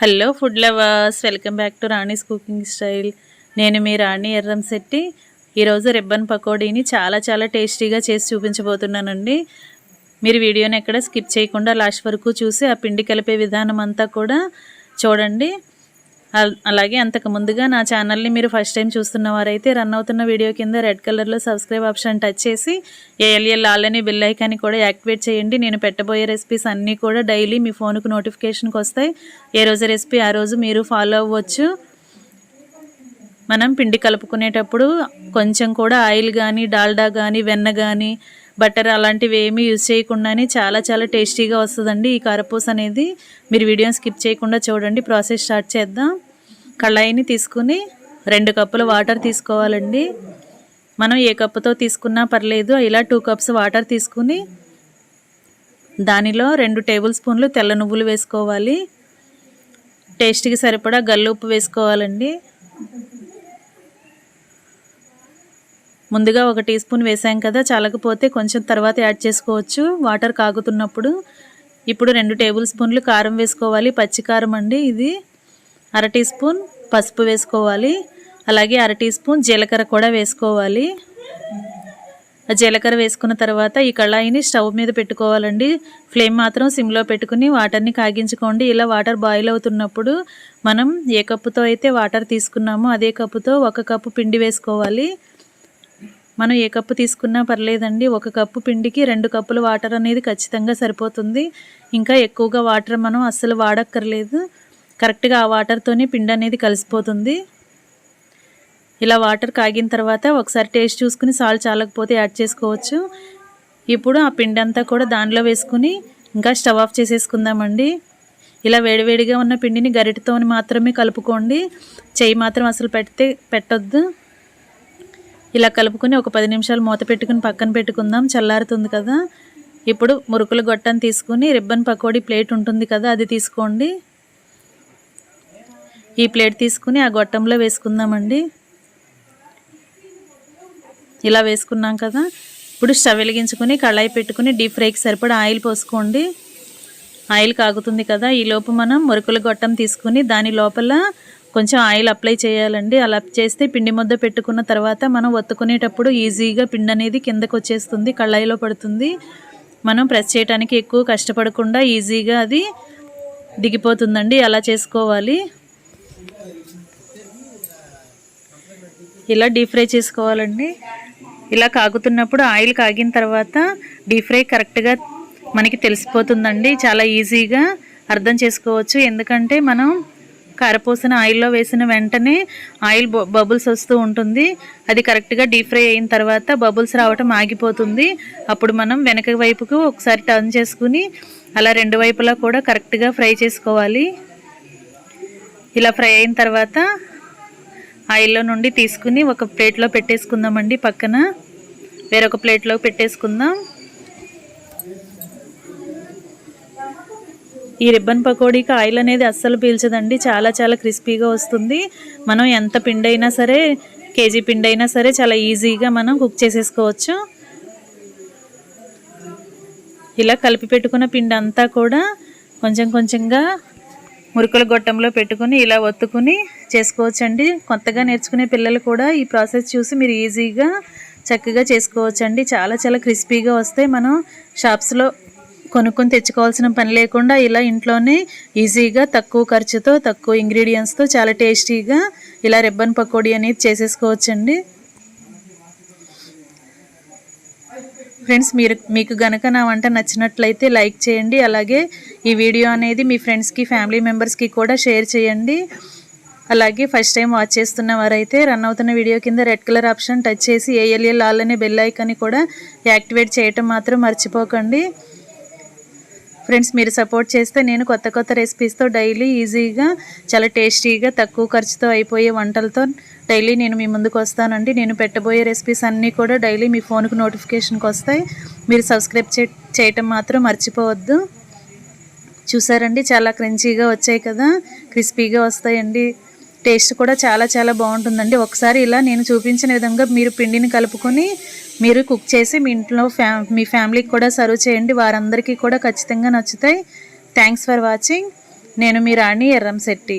Hello food lovers welcome back to Rani's cooking style. నేను మీ రాణి ఎర్రం శెట్టి. ఈరోజు రిబ్బన్ పకోడీని చాలా చాలా టేస్టీగా చేసి చూపించబోతున్నానండి. మీరు వీడియోని ఎక్కడ స్కిప్ చేయకుండా లాస్ట్ వరకు చూసి ఆ పిండి కలిపే విధానం అంతా కూడా చూడండి. అలాగే అంతకు ముందుగా నా ఛానల్ని మీరు ఫస్ట్ టైం చూస్తున్న వారైతే రన్ అవుతున్న వీడియో కింద రెడ్ కలర్లో సబ్స్క్రైబ్ ఆప్షన్ టచ్ చేసి ఏఎల్ఎల్ ఆల్ని బిల్ ఐకాన్ని కూడా యాక్టివేట్ చేయండి. నేను పెట్టబోయే రెసిపీస్ అన్నీ కూడా డైలీ మీ ఫోన్కు నోటిఫికేషన్కి వస్తాయి. ఏ రోజు రెసిపీ ఆ రోజు మీరు ఫాలో అవ్వచ్చు. మనం పిండి కలుపుకునేటప్పుడు కొంచెం కూడా ఆయిల్ కానీ డాల్డా కానీ వెన్న కానీ బటర్ అలాంటివి ఏమీ యూజ్ చేయకుండానే చాలా చాలా టేస్టీగా వస్తుందండి. ఈ కారపూస అనేది మీరు వీడియోని స్కిప్ చేయకుండా చూడండి. ప్రాసెస్ స్టార్ట్ చేద్దాం. కళాయిని తీసుకుని రెండు కప్పులు వాటర్ తీసుకోవాలండి. మనం ఏ కప్పుతో తీసుకున్నా పర్లేదు. ఇలా టూ కప్స్ వాటర్ తీసుకుని దానిలో రెండు టేబుల్ స్పూన్లు తెల్ల నువ్వులు వేసుకోవాలి. టేస్ట్కి సరిపడా గల్లు ఉప్పు వేసుకోవాలండి. ముందుగా ఒక టీ స్పూన్ వేసాం కదా చాలకపోతే కొంచెం తర్వాత యాడ్ చేసుకోవచ్చు. వాటర్ కాగుతున్నప్పుడు ఇప్పుడు రెండు టేబుల్ స్పూన్లు కారం వేసుకోవాలి పచ్చి కారం అండి ఇది. అర టీ స్పూన్ పసుపు వేసుకోవాలి అలాగే అర టీ స్పూన్ జీలకర్ర కూడా వేసుకోవాలి. ఆ జీలకర్ర వేసుకున్న తర్వాత ఈ కళాయిని స్టవ్ మీద పెట్టుకోవాలండి. ఫ్లేమ్ మాత్రం సిమ్లో పెట్టుకుని వాటర్ని కాగించుకోండి. ఇలా వాటర్ బాయిల్ అవుతున్నప్పుడు మనం ఏ కప్పుతో అయితే వాటర్ తీసుకున్నామో అదే కప్పుతో ఒక కప్పు పిండి వేసుకోవాలి. మనం ఏ కప్పు తీసుకున్నా పర్లేదండి. ఒక కప్పు పిండికి రెండు కప్పుల వాటర్ అనేది ఖచ్చితంగా సరిపోతుంది. ఇంకా ఎక్కువగా వాటర్ మనం అస్సలు వాడక్కర్లేదు. కరెక్ట్గా ఆ వాటర్తోనే పిండి అనేది కలిసిపోతుంది. ఇలా వాటర్ కాగిన తర్వాత ఒకసారి టేస్ట్ చూసుకుని సాల్ట్ చాలకపోతే యాడ్ చేసుకోవచ్చు. ఇప్పుడు ఆ పిండి అంతా కూడా దానిలో వేసుకుని ఇంకా స్టవ్ ఆఫ్ చేసేసుకుందామండి. ఇలా వేడివేడిగా ఉన్న పిండిని గరిటతో మాత్రమే కలుపుకోండి. చెయ్యి మాత్రం అసలు పెడితే పెట్టొద్దు. ఇలా కలుపుకొని ఒక పది నిమిషాలు మూత పెట్టుకుని పక్కన పెట్టుకుందాం. చల్లారుతుంది కదా. ఇప్పుడు మురుకుల గొట్టం తీసుకుని రిబ్బన్ పకోడీ ప్లేట్ ఉంటుంది కదా అది తీసుకోండి. ఈ ప్లేట్ తీసుకుని ఆ గొట్టంలో వేసుకుందామండి. ఇలా వేసుకున్నాం కదా. ఇప్పుడు స్టవ్ వెలిగించుకుని కళాయి పెట్టుకుని డీప్ ఫ్రైకి సరిపడా ఆయిల్ పోసుకోండి. ఆయిల్ కాగుతుంది కదా. ఈ లోపు మనం మురుకుల గొట్టం తీసుకుని దాని లోపల కొంచెం ఆయిల్ అప్లై చేయాలండి. అలా చేస్తే పిండి ముద్ద పెట్టుకున్న తర్వాత మనం ఒత్తుకునేటప్పుడు ఈజీగా పిండి అనేది కిందకు వచ్చేస్తుంది కళ్ళాయిలో పడుతుంది. మనం ప్రెస్ చేయడానికి ఎక్కువ కష్టపడకుండా ఈజీగా అది దిగిపోతుందండి. అలా చేసుకోవాలి. ఇలా డీప్ ఫ్రై చేసుకోవాలండి. ఇలా కాగుతున్నప్పుడు ఆయిల్ కాగిన తర్వాత డీప్ ఫ్రై కరెక్ట్గా మనకి తెలిసిపోతుందండి. చాలా ఈజీగా అర్థం చేసుకోవచ్చు. ఎందుకంటే మనం కారపూసన ఆయిల్లో వేసిన వెంటనే ఆయిల్ బబుల్స్ వస్తూ ఉంటుంది. అది కరెక్ట్గా డీప్ ఫ్రై అయిన తర్వాత బబుల్స్ రావటం ఆగిపోతుంది. అప్పుడు మనం వెనక వైపుకు ఒకసారి టర్న్ చేసుకుని అలా రెండు వైపులా కూడా కరెక్ట్గా ఫ్రై చేసుకోవాలి. ఇలా ఫ్రై అయిన తర్వాత ఆయిల్లో నుండి తీసుకుని ఒక ప్లేట్లో పెట్టేసుకుందామండి పక్కన. వేరొక ప్లేట్లో పెట్టేసుకుందాం. ఈ రిబ్బన్ పకోడీకి ఆయిల్ అనేది అస్సలు పీల్చదండి. చాలా చాలా క్రిస్పీగా వస్తుంది. మనం ఎంత పిండి అయినా సరే కేజీ పిండి అయినా సరే చాలా ఈజీగా మనం కుక్ చేసేసుకోవచ్చు. ఇలా కలిపి పెట్టుకున్న పిండి అంతా కూడా కొంచెం కొంచెంగా మురుకుల గొట్టంలో పెట్టుకుని ఇలా ఒత్తుకుని చేసుకోవచ్చండి. కొత్తగా నేర్చుకునే పిల్లలు కూడా ఈ ప్రాసెస్ చూసి మీరు ఈజీగా చక్కగా చేసుకోవచ్చండి. చాలా చాలా క్రిస్పీగా వస్తాయి మనం షాప్స్లో కొనుక్కొని తెచ్చుకోవాల్సిన పని లేకుండా ఇలా ఇంట్లోనే ఈజీగా తక్కువ ఖర్చుతో తక్కువ ఇంగ్రీడియంట్స్తో చాలా టేస్టీగా ఇలా రిబ్బన్ పకోడీ అనేది చేసేసుకోవచ్చండి. ఫ్రెండ్స్ మీరు మీకు గనక నా వంట నచ్చినట్లయితే లైక్ చేయండి. అలాగే ఈ వీడియో అనేది మీ ఫ్రెండ్స్కి ఫ్యామిలీ మెంబర్స్కి కూడా షేర్ చేయండి. అలాగే ఫస్ట్ టైం వాచ్ చేస్తున్న వారైతే రన్ అవుతున్న వీడియో కింద రెడ్ కలర్ ఆప్షన్ టచ్ చేసి ఏఎల్ఏ లాల్ అనే బెల్ ఐకాన్ని కూడా యాక్టివేట్ చేయటం మాత్రం మర్చిపోకండి. ఫ్రెండ్స్ మీరు సపోర్ట్ చేస్తే నేను కొత్త కొత్త రెసిపీస్తో డైలీ ఈజీగా చాలా టేస్టీగా తక్కువ ఖర్చుతో అయిపోయే వంటలతో డైలీ నేను మీ ముందుకు వస్తానండి. నేను పెట్టబోయే రెసిపీస్ అన్నీ కూడా డైలీ మీ ఫోన్కి నోటిఫికేషన్కి వస్తాయి. మీరు సబ్స్క్రైబ్ చేయటం మాత్రం మర్చిపోవద్దు. చూసారండి? చాలా క్రంచీగా వచ్చాయి కదా? క్రిస్పీగా వస్తాయండి. టేస్ట్ కూడా చాలా చాలా బాగుంటుందండి. ఒకసారి ఇలా నేను చూపించిన విధంగా మీరు పిండిని కలుపుకొని మీరు కుక్ చేసి మీ ఇంట్లో ఫ్యా మీ ఫ్యామిలీకి కూడా సర్వ్ చేయండి. వారందరికీ కూడా ఖచ్చితంగా నచ్చుతాయి. థ్యాంక్స్ ఫర్ వాచింగ్ నేను మీ రాణి ఎర్రంశెట్టి